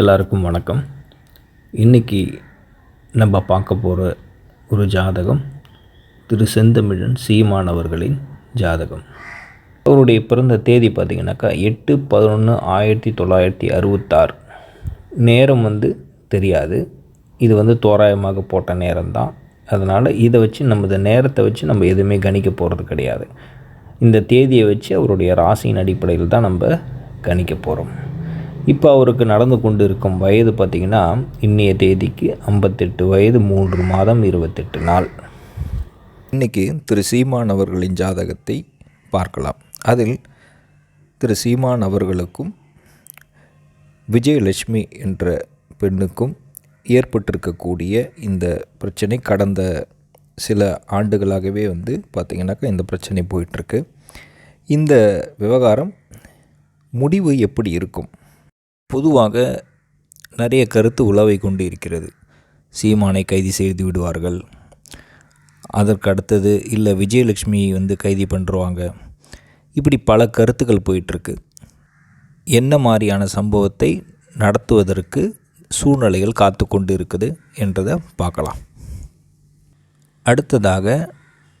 எல்லாருக்கும் வணக்கம். இன்றைக்கி நம்ம பார்க்க போகிற ஒரு ஜாதகம் திரு செந்தமிழன் சீமானவர்களின் ஜாதகம். அவருடைய பிறந்த தேதி பார்த்திங்கனாக்கா எட்டு பதினொன்று ஆயிரத்தி தொள்ளாயிரத்தி அறுபத்தாறு. நேரம் வந்து தெரியாது. இது வந்து தோராயமாக போட்ட நேரம்தான். அதனால் இதை வச்சு நம்ம இந்த நேரத்தை வச்சு நம்ம எதுவுமே கணிக்க போகிறது கிடையாது. இந்த தேதியை வச்சு அவருடைய ராசியின் அடிப்படையில் தான் நம்ம கணிக்க போகிறோம் இப்போ அவருக்கு நடந்து கொண்டு இருக்கும் வயது பார்த்திங்கன்னா இன்றைய தேதிக்கு ஐம்பத்தெட்டு வயது மூன்று மாதம் இருபத்தெட்டு நாள். இன்றைக்கி திரு சீமான் அவர்களின் ஜாதகத்தை பார்க்கலாம். அதில் திரு சீமான் அவர்களுக்கும் விஜயலட்சுமி என்ற பெண்ணுக்கும் ஏற்பட்டிருக்கக்கூடிய இந்த பிரச்சனை கடந்த சில ஆண்டுகளாகவே வந்து பார்த்திங்கனாக்கா இந்த பிரச்சனை போயிட்டுருக்கு. இந்த விவகாரம் முடிவு எப்படி இருக்கும்? பொதுவாக நிறைய கருத்து உலவை கொண்டு இருக்கிறது சீமானை கைது செய்து விடுவார்கள். அதற்கு அடுத்தது இல்லை விஜயலட்சுமி வந்து கைது பண்ணுருவாங்க இப்படி பல கருத்துக்கள் போயிட்டுருக்கு. என்ன மாதிரியான சம்பவத்தை நடத்துவதற்கு சூழ்நிலைகள் காத்து கொண்டு இருக்குது என்றதை பார்க்கலாம். அடுத்ததாக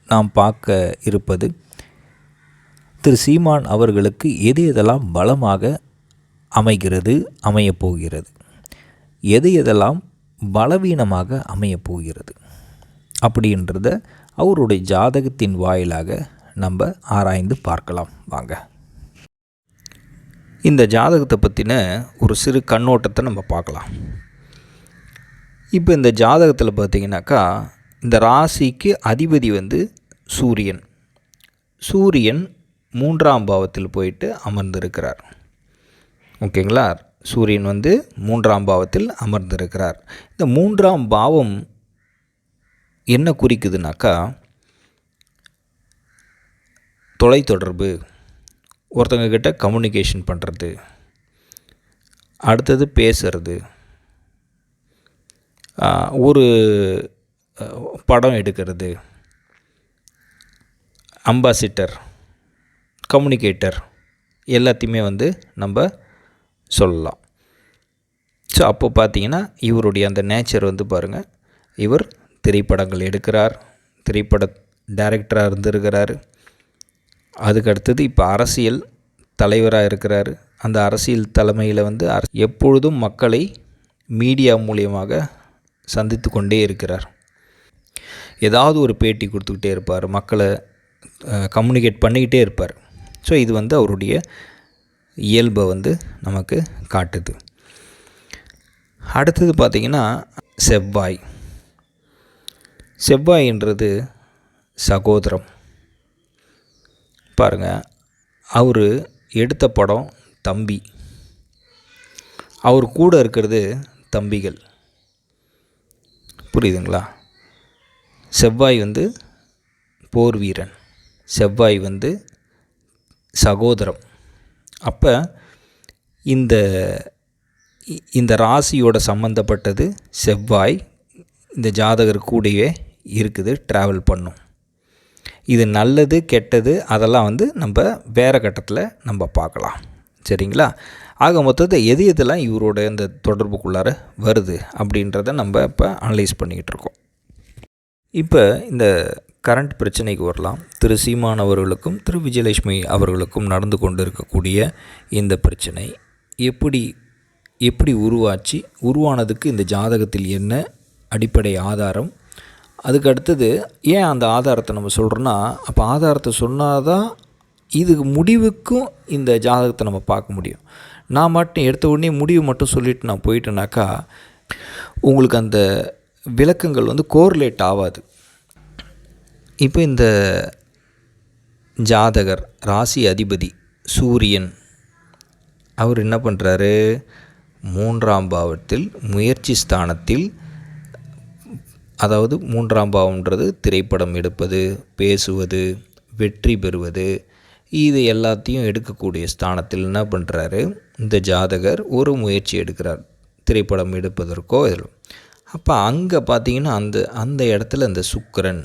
நாம் பார்க்க இருப்பது திரு சீமான் அவர்களுக்கு எது எதெல்லாம் பலமாக அமைகிறது அமையப்போகிறது. எது எதெல்லாம் பலவீனமாக அமையப்போகிறது? அப்படின்றத அவருடைய ஜாதகத்தின் வாயிலாக நம்ம ஆராய்ந்து பார்க்கலாம். வாங்க. இந்த ஜாதகத்தை பற்றின ஒரு சிறு கண்ணோட்டத்தை நம்ம பார்க்கலாம். இப்போ இந்த ஜாதகத்தில் பார்த்திங்கனாக்கா இந்த ராசிக்கு அதிபதி வந்து சூரியன். சூரியன் மூன்றாம் பாவத்தில் போயிட்டு அமர்ந்திருக்கிறார். ஓகேங்களா? சூரியன் வந்து மூன்றாம் பாவத்தில் அமர்ந்திருக்கிறார். இந்த மூன்றாம் பாவம் என்ன குறிக்குதுனாக்கா தொலைத்தொடர்பு ஒருத்தங்க கிட்ட கம்யூனிகேஷன் பண்ணுறது அடுத்தது பேசுறது ஒரு படம் எடுக்கிறது அம்பாசிட்டர் கம்யூனிகேட்டர் எல்லாத்தையுமே வந்து நம்ம சொல்லலாம். ஸோ அப்போ பார்த்தீங்கன்னா இவருடைய அந்த நேச்சர் வந்து பாருங்கள் இவர் திரைப்படங்கள் எடுக்கிறார் திரைப்பட டைரக்டராக இருந்திருக்கிறார். அதுக்கு அடுத்தது இப்போ அரசியல் தலைவராக இருக்கிறார். அந்த அரசியல் தலைமையில் வந்து எப்பொழுதும் மக்களை மீடியா மூலியமாக சந்தித்து கொண்டே இருக்கிறார். ஏதாவது ஒரு பேட்டி கொடுத்துக்கிட்டே இருப்பார் மக்களை கம்யூனிகேட் பண்ணிக்கிட்டே இருப்பார். ஸோ இது வந்து அவருடைய இயல்பை வந்து நமக்கு காட்டுது. அடுத்தது பார்த்திங்கன்னா செவ்வாய். செவ்வாயின்றது சகோதரம். பாருங்கள் அவர் எடுத்த படம் தம்பி. அவர் கூட இருக்கிறது தம்பிகள். புரியுதுங்களா? செவ்வாய் வந்து போர் வீரன். செவ்வாய் வந்து சகோதரம். அப்போ இந்த இந்த ராசியோட சம்மந்தப்பட்டது செவ்வாய் இந்த ஜாதகர் கூடவே இருக்குது ட்ராவல் பண்ணும். இது நல்லது கெட்டது அதெல்லாம் வந்து நம்ம வேறு கட்டத்தில் நம்ம பார்க்கலாம். சரிங்களா? ஆக மொத்தத்தை எது எதெல்லாம் இவரோட இந்த தொடர்புக்குள்ளார வருது அப்படின்றத நம்ம இப்போ அனலைஸ் பண்ணிக்கிட்டு இருக்கோம். இப்போ இந்த கரண்ட் பிரச்சனைக்கு வரலாம். திரு சீமான் அவர்களுக்கும் திரு விஜயலட்சுமி அவர்களுக்கும் நடந்து கொண்டு இருக்கக்கூடிய இந்த பிரச்சனை எப்படி எப்படி உருவாச்சு உருவானதுக்கு இந்த ஜாதகத்தில் என்ன அடிப்படை ஆதாரம்? அதுக்கு அடுத்தது ஏன் அந்த ஆதாரத்தை நம்ம சொல்கிறோன்னா அப்போ ஆதாரத்தை சொன்னால் தான் இதுக்கு முடிவுக்கும் இந்த ஜாதகத்தை நம்ம பார்க்க முடியும். நான் மட்டும் எடுத்த உடனே முடிவு மட்டும் சொல்லிவிட்டு நான் போயிட்டேனாக்கா உங்களுக்கு அந்த விளக்கங்கள் வந்து கோர்லேட் ஆகாது. இப்போ இந்த ஜாதகர் ராசி அதிபதி சூரியன் அவர் என்ன பண்ணுறாரு மூன்றாம் பாவத்தில் முயற்சி ஸ்தானத்தில் அதாவது மூன்றாம் பாவம்ன்றது திரைப்படம் எடுப்பது பேசுவது வெற்றி பெறுவது இது எல்லாத்தையும் எடுக்கக்கூடிய ஸ்தானத்தில் என்ன பண்ணுறாரு இந்த ஜாதகர் ஒரு முயற்சி எடுக்கிறார் திரைப்படம் எடுப்பதற்கோ இதில் அப்போ அங்கே பார்த்தீங்கன்னா அந்த அந்த இடத்துல இந்த சுக்கரன்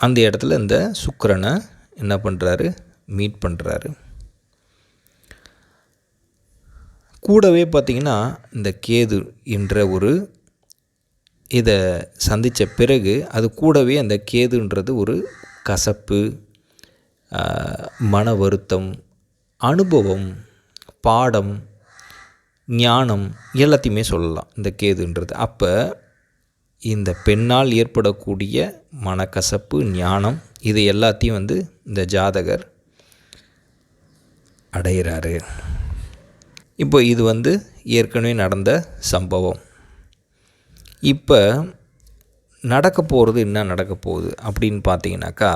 அந்த இடத்துல இந்த சுக்கரனை என்ன பண்ணுறாரு மீட் பண்ணுறாரு கூடவே பார்த்திங்கன்னா இந்த கேது என்ற ஒரு இதை சந்தித்த பிறகு அது கூடவே அந்த கேதுன்றது ஒரு கசப்பு மன வருத்தம் அனுபவம் பாடம் ஞானம் எல்லாத்தையுமே சொல்லலாம் இந்த கேதுன்றது. அப்போ இந்த பெண்ணால் ஏற்படக்கூடிய மனக்கசப்பு ஞானம் இது எல்லாத்தையும் வந்து இந்த ஜாதகர் அடைகிறாரு இப்போ இது வந்து ஏற்கனவே நடந்த சம்பவம். இப்போ நடக்க போகிறது என்ன நடக்க போகுது அப்படின்னு பார்த்தீங்கன்னாக்கா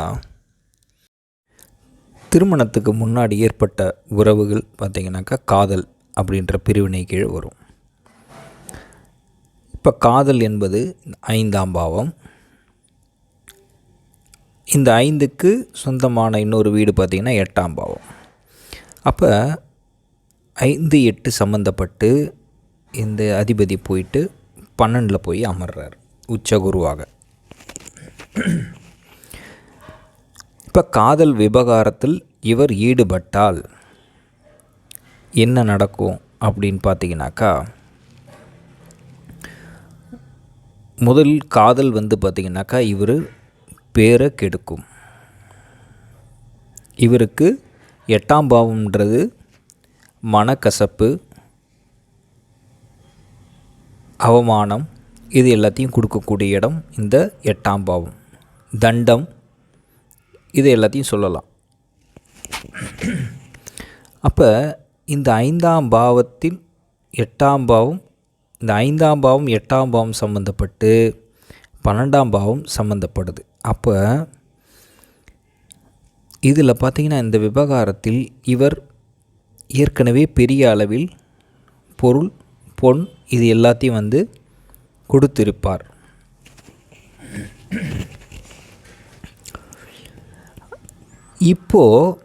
திருமணத்துக்கு முன்னாடி ஏற்பட்ட உறவுகள் பார்த்திங்கனாக்கா காதல் அப்படின்ற பிரிவினை கீழே வரும். இப்போ காதல் என்பது ஐந்தாம் பாவம். இந்த ஐந்துக்கு சொந்தமான இன்னொரு வீடு பார்த்திங்கன்னா எட்டாம் பாவம். அப்போ ஐந்து எட்டு சம்மந்தப்பட்டு இந்த அதிபதி போயிட்டு பன்னெண்டில் போய் அமர்றார் உச்சகுருவாக. இப்போ காதல் விவகாரத்தில் இவர் ஈடுபட்டால் என்ன நடக்கும் அப்படின்னு பார்த்தீங்கன்னாக்கா முதல் காதல் வந்து பார்த்திங்கனாக்கா இவர் பேரை கெடுக்கும். இவருக்கு எட்டாம் பாவம்ன்றது மனக்கசப்பு அவமானம் இது எல்லாத்தையும் கொடுக்கக்கூடிய இடம் இந்த எட்டாம் பாவம். தண்டம் இது எல்லாத்தையும் சொல்லலாம். அப்போ இந்த ஐந்தாம் பாவத்தில் எட்டாம் பாவம் இந்த ஐந்தாம் பாவம் எட்டாம் பாவம் சம்மந்தப்பட்டு பன்னெண்டாம் பாவம் சம்மந்தப்படுது அப்போ இதில் பார்த்திங்கன்னா இந்த விவகாரத்தில் இவர் ஏற்கனவே பெரிய அளவில் பொருள் பொன் இது எல்லாத்தையும் வந்து கொடுத்திருப்பார். இப்போது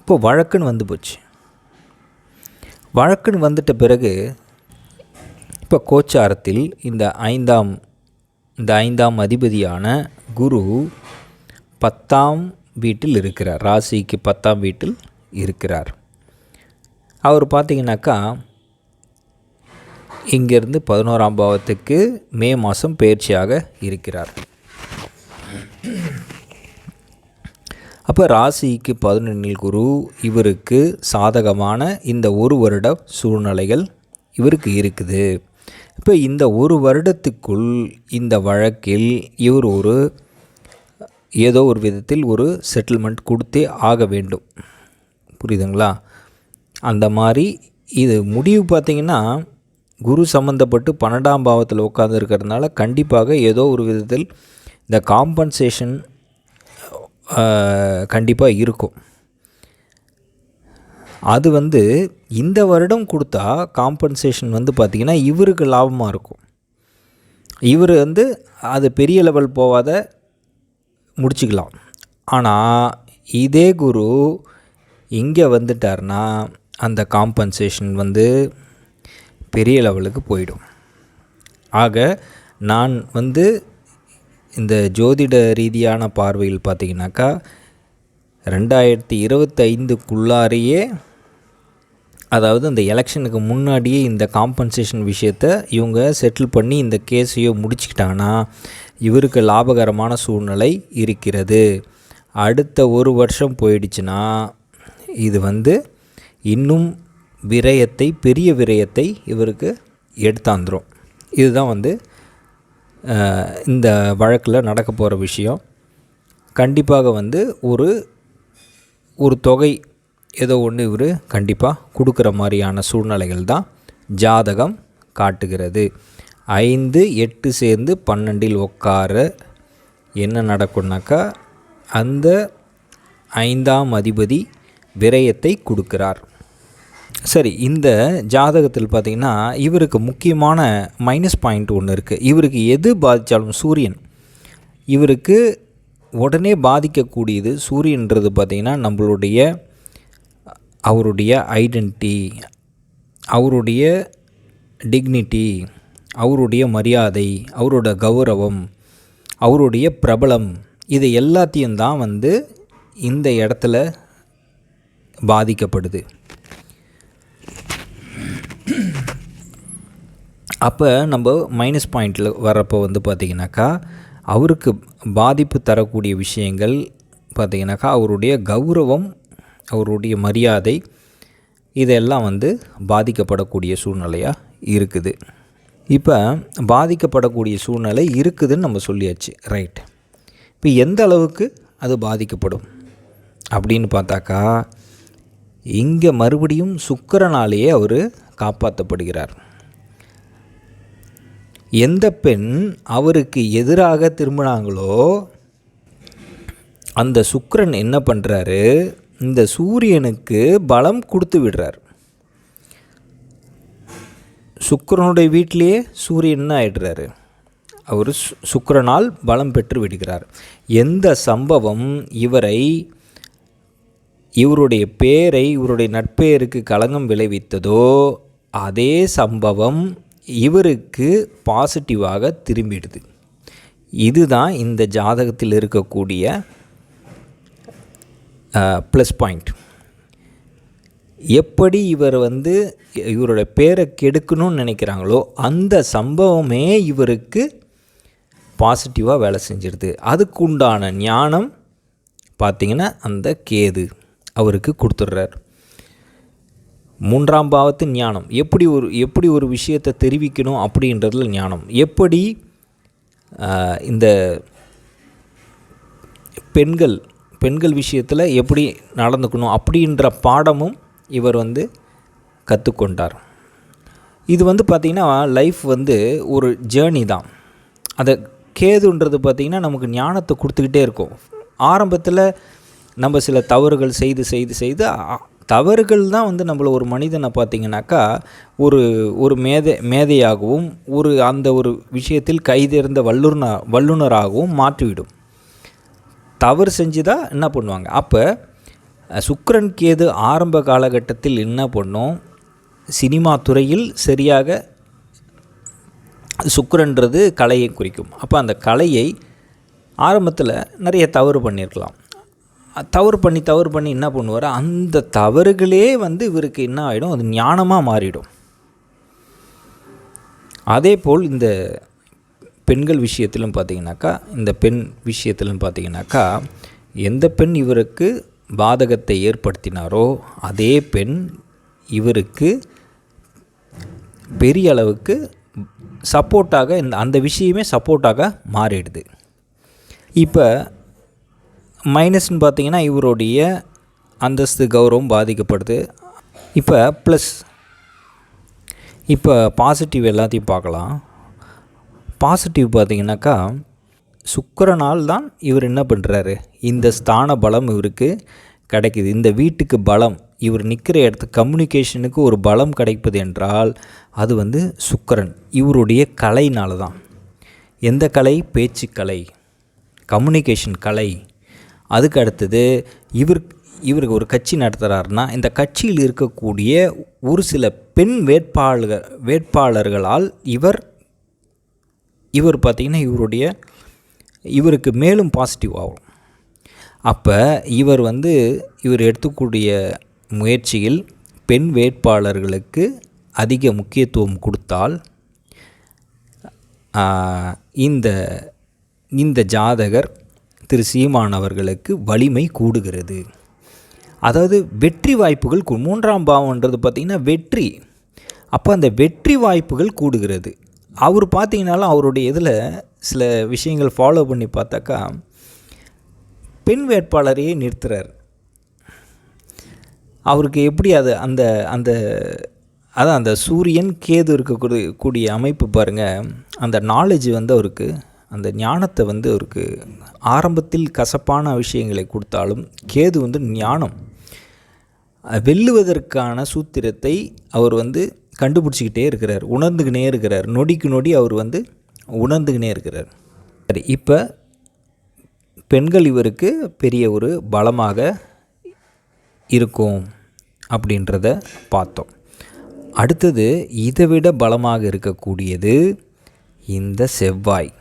இப்போ வழக்குன்னு வந்து போச்சு. வழக்குன்னு வந்துட்ட பிறகு இப்போ கோச்சாரத்தில் இந்த ஐந்தாம் இந்த ஐந்தாம் அதிபதியான குரு பத்தாம் வீட்டில் இருக்கிறார். ராசிக்கு பத்தாம் வீட்டில் இருக்கிறார். அவர் பார்த்தீங்கன்னாக்கா இங்கேருந்து பதினோராம் பாவத்துக்கு மே மாதம் பயிற்சியாக இருக்கிறார். அப்போ ராசிக்கு பதினொன்றில் குரு இவருக்கு சாதகமான இந்த ஒரு வருட சூழ்நிலைகள் இவருக்கு இருக்குது. இப்போ இந்த ஒரு வருடத்துக்குள் இந்த வழக்கில் இவர் ஒரு ஏதோ ஒரு விதத்தில் ஒரு செட்டில்மெண்ட் கொடுத்தே ஆக வேண்டும். புரியுதுங்களா? அந்த மாதிரி இது முடிவு பார்த்திங்கன்னா குரு சம்மந்தப்பட்டு பன்னெண்டாம் பாவத்தில் உட்காந்துருக்கிறதுனால கண்டிப்பாக ஏதோ ஒரு விதத்தில் இந்த காம்பன்சேஷன் கண்டிப்பாக இருக்கும். அது வந்து இந்த வருடம் கொடுத்தா காம்பன்சேஷன் வந்து பார்த்திங்கன்னா இவருக்கு லாபமாக இருக்கும். இவர் வந்து அது பெரிய லெவல் போகாத முடிச்சுக்கலாம். ஆனால் இதே குரு இங்கே வந்துட்டார்னா அந்த காம்பன்சேஷன் வந்து பெரிய லெவலுக்கு போயிடும். ஆக நான் வந்து இந்த ஜோதிட ரீதியான பார்வையில் பார்த்திங்கனாக்கா ரெண்டாயிரத்தி இருபத்தைந்துக்குள்ளாரையே அதாவது இந்த எலெக்ஷனுக்கு முன்னாடியே இந்த காம்பன்சேஷன் விஷயத்தை இவங்க செட்டில் பண்ணி இந்த கேஸையோ முடிச்சுக்கிட்டாங்கன்னா இவருக்கு லாபகரமான சூழ்நிலை இருக்கிறது. அடுத்த ஒரு வருஷம் போயிடுச்சுன்னா இது வந்து இன்னும் விரயத்தை பெரிய விரயத்தை இவருக்கு எடுத்தாந்துரும். இதுதான் வந்து இந்த வழக்கில் நடக்க போகிற விஷயம். கண்டிப்பாக வந்து ஒரு ஒரு தொகை ஏதோ ஒன்று இவர் கண்டிப்பாக கொடுக்குற மாதிரியான சூழ்நிலைகள் தான் ஜாதகம் காட்டுகிறது. ஐந்து எட்டு சேர்ந்து பன்னெண்டில் உட்கார என்ன நடக்கும்னாக்கா அந்த ஐந்தாம் அதிபதி விரயத்தை கொடுக்கிறார். சரி இந்த ஜாதகத்தில் பார்த்திங்கன்னா இவருக்கு முக்கியமான மைனஸ் பாயிண்ட் ஒன்று இருக்குது இவருக்கு எது பாதித்தாலும் சூரியன். இவருக்கு உடனே பாதிக்கக்கூடியது சூரியன்றது பார்த்திங்கன்னா நம்மளுடைய அவருடைய ஐடென்டிட்டி அவருடைய டிக்னிட்டி அவருடைய மரியாதை அவரோட கௌரவம் அவருடைய பிரபலம் இது எல்லாத்தையும் தான் வந்து இந்த இடத்துல பாதிக்கப்படுது. அப்போ நம்ம மைனஸ் பாயிண்டில் வர்றப்போ வந்து பார்த்திங்கனாக்கா அவருக்கு பாதிப்பு தரக்கூடிய விஷயங்கள் பார்த்திங்கனாக்கா அவருடைய கௌரவம் அவருடைய மரியாதை இதெல்லாம் வந்து பாதிக்கப்படக்கூடிய சூழ்நிலையாக இருக்குது. இப்போ பாதிக்கப்படக்கூடிய சூழ்நிலை இருக்குதுன்னு நம்ம சொல்லியாச்சு ரைட் இப்போ எந்த அளவுக்கு அது பாதிக்கப்படும்? அப்படின்னு பார்த்தாக்கா இங்கே மறுபடியும் சுக்கரனாலேயே அவர் காப்பாற்றப்படுகிறார் எந்த பெண் அவருக்கு எதிராக திரும்பினாங்களோ அந்த சுக்கரன் என்ன பண்ணுறாரு இந்த சூரியனுக்கு பலம் கொடுத்து விடுறார். சுக்கரனுடைய வீட்டிலேயே சூரியன் ஆயிடுறாரு? அவர் சு- பலம் பெற்று விடுகிறார். எந்த சம்பவம் இவரை இவருடைய பேரை இவருடைய நட்பெயருக்கு களங்கம் விளைவித்ததோ அதே சம்பவம் இவருக்கு பாசிட்டிவாக திரும்பிடுது. இதுதான் இந்த ஜாதகத்தில் இருக்கக்கூடிய ப்ளஸ் பாயிண்ட் எப்படி இவர் வந்து இவரோட பேரை கெடுக்கணும்னு நினைக்கிறாங்களோ அந்த சம்பவமே இவருக்கு பாசிட்டிவாக வேலை செஞ்சிருது. அதுக்குண்டான ஞானம் பார்த்திங்கன்னா அந்த கேது அவருக்கு கொடுத்துட்றார். மூன்றாம் பாவத்து ஞானம். எப்படி ஒரு எப்படி ஒரு விஷயத்தை தெரிவிக்கணும் அப்படின்றதுல ஞானம். எப்படி இந்த பெண்கள் பெண்கள் விஷயத்தில் எப்படி நடந்துக்கணும் அப்படின்ற பாடமும் இவர் வந்து கற்றுக்கொண்டார் இது வந்து பார்த்திங்கன்னா லைஃப் வந்து ஒரு ஜேர்னி தான். அதை கேதுன்றது பார்த்திங்கன்னா நமக்கு ஞானத்தை கொடுத்துக்கிட்டே இருக்கும். ஆரம்பத்தில் நம்ம சில தவறுகள் செய்து செய்து செய்து தவறுகள் தான் வந்து நம்மளை ஒரு மனிதனை பார்த்திங்கனாக்கா ஒரு ஒரு மேதை மேதையாகவும் ஒரு அந்த ஒரு விஷயத்தில் கைதேர்ந்த வல்லுந வல்லுனராகவும் மாற்றிவிடும். தவறு செஞ்சு தான் என்ன பண்ணுவாங்க? அப்போ சுக்கிரன் கேது ஆரம்ப காலகட்டத்தில் என்ன பண்ணும்? சினிமா துறையில் சரியாக சுக்கரன்றது கலையை குறிக்கும். அப்போ அந்த கலையை ஆரம்பத்தில் நிறைய தவறு பண்ணியிருக்கலாம் தவறு பண்ணி தவறு பண்ணி என்ன பண்ணுவார்? அந்த தவறுகளே வந்து இவருக்கு என்ன ஆகிடும் அது ஞானமாக மாறிடும். அதே போல் இந்த பெண்கள் விஷயத்திலும் பார்த்தீங்கன்னாக்கா இந்த பெண் விஷயத்திலும் பார்த்தீங்கன்னாக்கா எந்த பெண் இவருக்கு பாதகத்தை ஏற்படுத்தினாரோ அதே பெண் இவருக்கு பெரிய அளவுக்கு சப்போர்ட்டாக இந்த அந்த விஷயமே சப்போர்ட்டாக மாறிடுது. இப்போ மைனஸ்னு பார்த்தீங்கன்னா இவருடைய அந்தஸ்து கௌரவம் பாதிக்கப்படுது. இப்போ ப்ளஸ் இப்போ பாசிட்டிவ் எல்லாத்தையும் பார்க்கலாம். பாசிட்டிவ் பார்த்தீங்கன்னாக்கா சுக்கரனால் தான் இவர் என்ன பண்ணுறாரு இந்த ஸ்தான பலம் இவருக்கு கிடைக்குது. இந்த வீட்டுக்கு பலம் இவர் நிற்கிற இடத்து கம்யூனிகேஷனுக்கு ஒரு பலம் கிடைப்பது என்றால் அது வந்து சுக்கரன். இவருடைய கலைனால தான் எந்த கலை? பேச்சுக்கலை கம்யூனிகேஷன் கலை. அதுக்கு அடுத்தது இவர் இவருக்கு ஒரு கட்சி நடத்துகிறாருன்னா இந்த கட்சியில் இருக்கக்கூடிய ஒரு சில பெண் வேட்பாளர்கள் வேட்பாளர்களால் இவர் இவர் பார்த்திங்கன்னா இவருடைய இவருக்கு மேலும் பாசிட்டிவ் ஆகும். அப்போ இவர் வந்து இவர் எடுத்துக்கூடிய முயற்சியில் பெண் வேட்பாளர்களுக்கு அதிக முக்கியத்துவம் கொடுத்தால் இந்த இந்த ஜாதகர் திரு சீமான் அவர்களுக்கு வலிமை கூடுகிறது. அதாவது வெற்றி வாய்ப்புகள் மூன்றாம் பாவம்ன்றது பார்த்திங்கன்னா வெற்றி. அப்போ அந்த வெற்றி வாய்ப்புகள் கூடுகிறது. அவர் பார்த்தீங்கனாலும் அவருடைய இதில் சில விஷயங்கள் ஃபாலோ பண்ணி பார்த்தாக்கா பெண் வேட்பாளரையே நிறுத்துறார். அவருக்கு எப்படி அது அந்த அந்த அதான் அந்த சூரியன் கேது இருக்கக்கூடிய கூடிய அமைப்பு பாருங்கள் அந்த நாலேஜ் வந்து அவருக்கு அந்த ஞானத்தை வந்து அவருக்கு ஆரம்பத்தில் கசப்பான விஷயங்களை கொடுத்தாலும் கேது வந்து ஞானம். வெல்லுவதற்கான சூத்திரத்தை அவர் வந்து கண்டுபிடிச்சிக்கிட்டே இருக்கிறார் உணர்ந்துக்கினே இருக்கிறார். நொடிக்கு நொடி அவர் வந்து உணர்ந்துக்கினே இருக்கிறார். சரி இப்போ பெண்கள் இவருக்கு பெரிய ஒரு பலமாக இருக்கும் அப்படின்றத பார்த்தோம். அடுத்தது இதை விட பலமாக இருக்கக்கூடியது இந்த செவ்வாய்.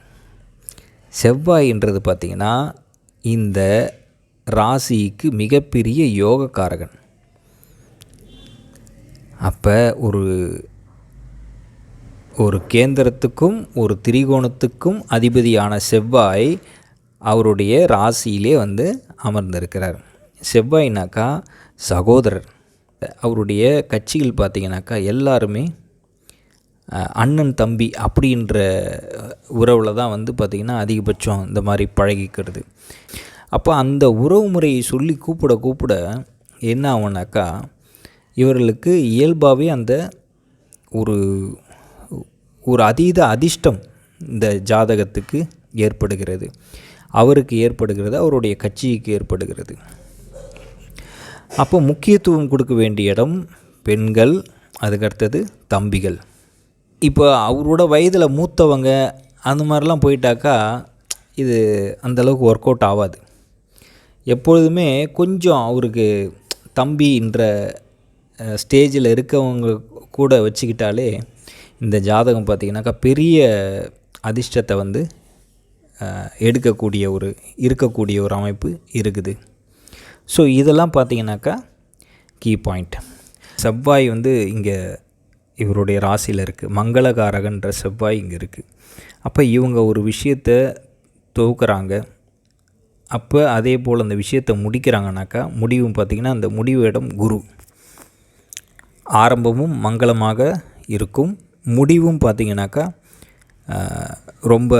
செவ்வாய்ன்றது பார்த்திங்கன்னா இந்த ராசிக்கு மிகப்பெரிய யோகக்காரகன். அப்போ ஒரு ஒரு கேந்திரத்துக்கும் ஒரு திரிகோணத்துக்கும் அதிபதியான செவ்வாய் அவருடைய ராசியிலே வந்து அமர்ந்திருக்கிறார். செவ்வாய்னாக்கா சகோதரர். அவருடைய கட்சிகள் பார்த்தீங்கன்னாக்கா எல்லாருமே அண்ணன் தம்பி அப்படின்ற உறவில் தான் வந்து பார்த்திங்கன்னா அதிகபட்சம் இந்த மாதிரி பழகிக்கிறது. அப்போ அந்த உறவு முறையை சொல்லி கூப்பிட கூப்பிட என்ன ஆகும்னாக்கா இவர்களுக்கு இயல்பாகவே அந்த ஒரு ஒரு அதீத அதிர்ஷ்டம் இந்த ஜாதகத்துக்கு ஏற்படுகிறது. அவருக்கு ஏற்படுகிறது அவருடைய கட்சிக்கு ஏற்படுகிறது. அப்போ முக்கியத்துவம் கொடுக்க வேண்டிய இடம் பெண்கள் அதுக்கடுத்தது தம்பிகள். இப்போ அவரோட வயதில் மூத்தவங்க அந்த மாதிரிலாம் போயிட்டாக்கா இது அந்தளவுக்கு ஒர்க் அவுட் ஆகாது. எப்பொழுதுமே கொஞ்சம் அவருக்கு தம்பின்ற ஸ்டேஜில் இருக்கவங்க கூட வச்சுக்கிட்டாலே இந்த ஜாதகம் பார்த்திங்கனாக்கா பெரிய அதிர்ஷ்டத்தை வந்து எடுக்கக்கூடிய ஒரு இருக்கக்கூடிய ஒரு அமைப்பு இருக்குது. ஸோ இதெல்லாம் பார்த்தீங்கன்னாக்கா கீ பாயிண்ட் செவ்வாய் வந்து இங்கே இவருடைய ராசியில் இருக்குது மங்களகாரகன்ற செவ்வாய் இங்கே இருக்குது அப்போ இவங்க ஒரு விஷயத்தை துவக்குறாங்க அப்போ அதே போல் அந்த விஷயத்தை முடிக்கிறாங்கனாக்கா முடிவும் பார்த்திங்கன்னா அந்த முடிவு இடம் குரு. ஆரம்பமும் மங்களமாக இருக்கும். முடிவும் பார்த்திங்கனாக்கா ரொம்ப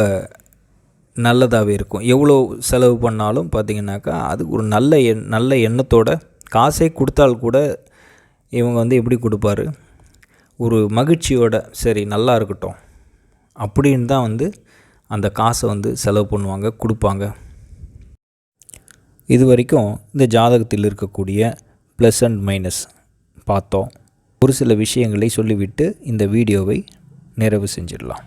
நல்லதாகவே இருக்கும். எவ்வளோ செலவு பண்ணாலும் பார்த்திங்கனாக்கா அது ஒரு நல்ல எண் நல்ல எண்ணத்தோட காசே கொடுத்தால் கூட இவங்க வந்து எப்படி கொடுப்பாரு? ஒரு மகிழ்ச்சியோட சரி நல்லா இருக்கட்டும். அப்படின்னு தான் வந்து அந்த காசை வந்து செலவு பண்ணுவாங்க கொடுப்பாங்க. இது வரைக்கும் இந்த ஜாதகத்தில் இருக்கக்கூடிய ப்ளஸ் அண்ட் மைனஸ் பார்த்தோம். ஒரு சில விஷயங்களை சொல்லிவிட்டு இந்த வீடியோவை நிறைவு செஞ்சிடலாம்.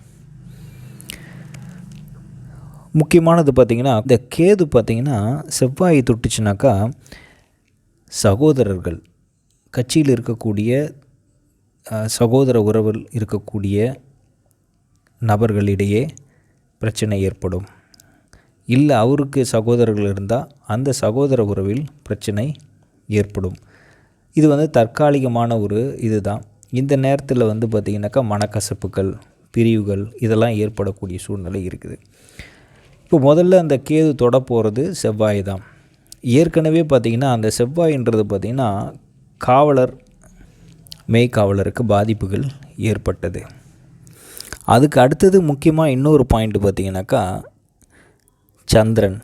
முக்கியமானது பார்த்திங்கன்னா இந்த கேது பார்த்திங்கன்னா செவ்வாயை தொட்டுச்சுனாக்கா சகோதரர்கள் கட்சியில் இருக்கக்கூடிய சகோதர உறவில் இருக்கக்கூடிய நபர்களிடையே பிரச்சனை ஏற்படும். இல்லை அவருக்கு சகோதரர்கள் இருந்தால் அந்த சகோதர உறவில் பிரச்சனை ஏற்படும். இது வந்து தற்காலிகமான ஒரு இதுதான். இந்த நேரத்தில் வந்து பார்த்திங்கனாக்கா மனக்கசப்புகள் பிரிவுகள் இதெல்லாம் ஏற்படக்கூடிய சூழ்நிலை இருக்குது. இப்போ முதல்ல அந்த கேது தொட போகிறது செவ்வாய் தான். ஏற்கனவே பார்த்திங்கன்னா அந்த செவ்வாயின்றது பார்த்திங்கன்னா காவலர் மெய்க்காவலருக்கு பாதிப்புகள் ஏற்பட்டது. அதுக்கு அடுத்தது முக்கியமாக இன்னொரு பாயிண்ட் பார்த்திங்கனாக்கா சந்திரன்.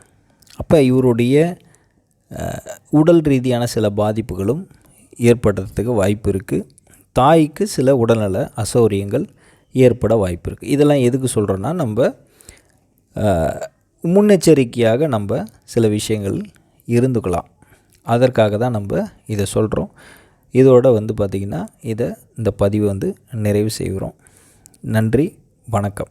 அப்போ இவருடைய உடல் ரீதியான சில பாதிப்புகளும் ஏற்படுறதுக்கு வாய்ப்பு இருக்குது தாய்க்கு சில உடல்நல அசௌகரியங்கள் ஏற்பட வாய்ப்பு இருக்குது இதெல்லாம் எதுக்கு சொல்கிறோன்னா நம்ம முன்னெச்சரிக்கையாக நம்ம சில விஷயங்கள் இருந்துக்கலாம். அதற்காக தான் நம்ம இதை சொல்கிறோம் இதோட வந்து பார்த்திங்கன்னா இதை இந்த பதிவை வந்து நிறைவு செய்கிறோம். நன்றி வணக்கம்.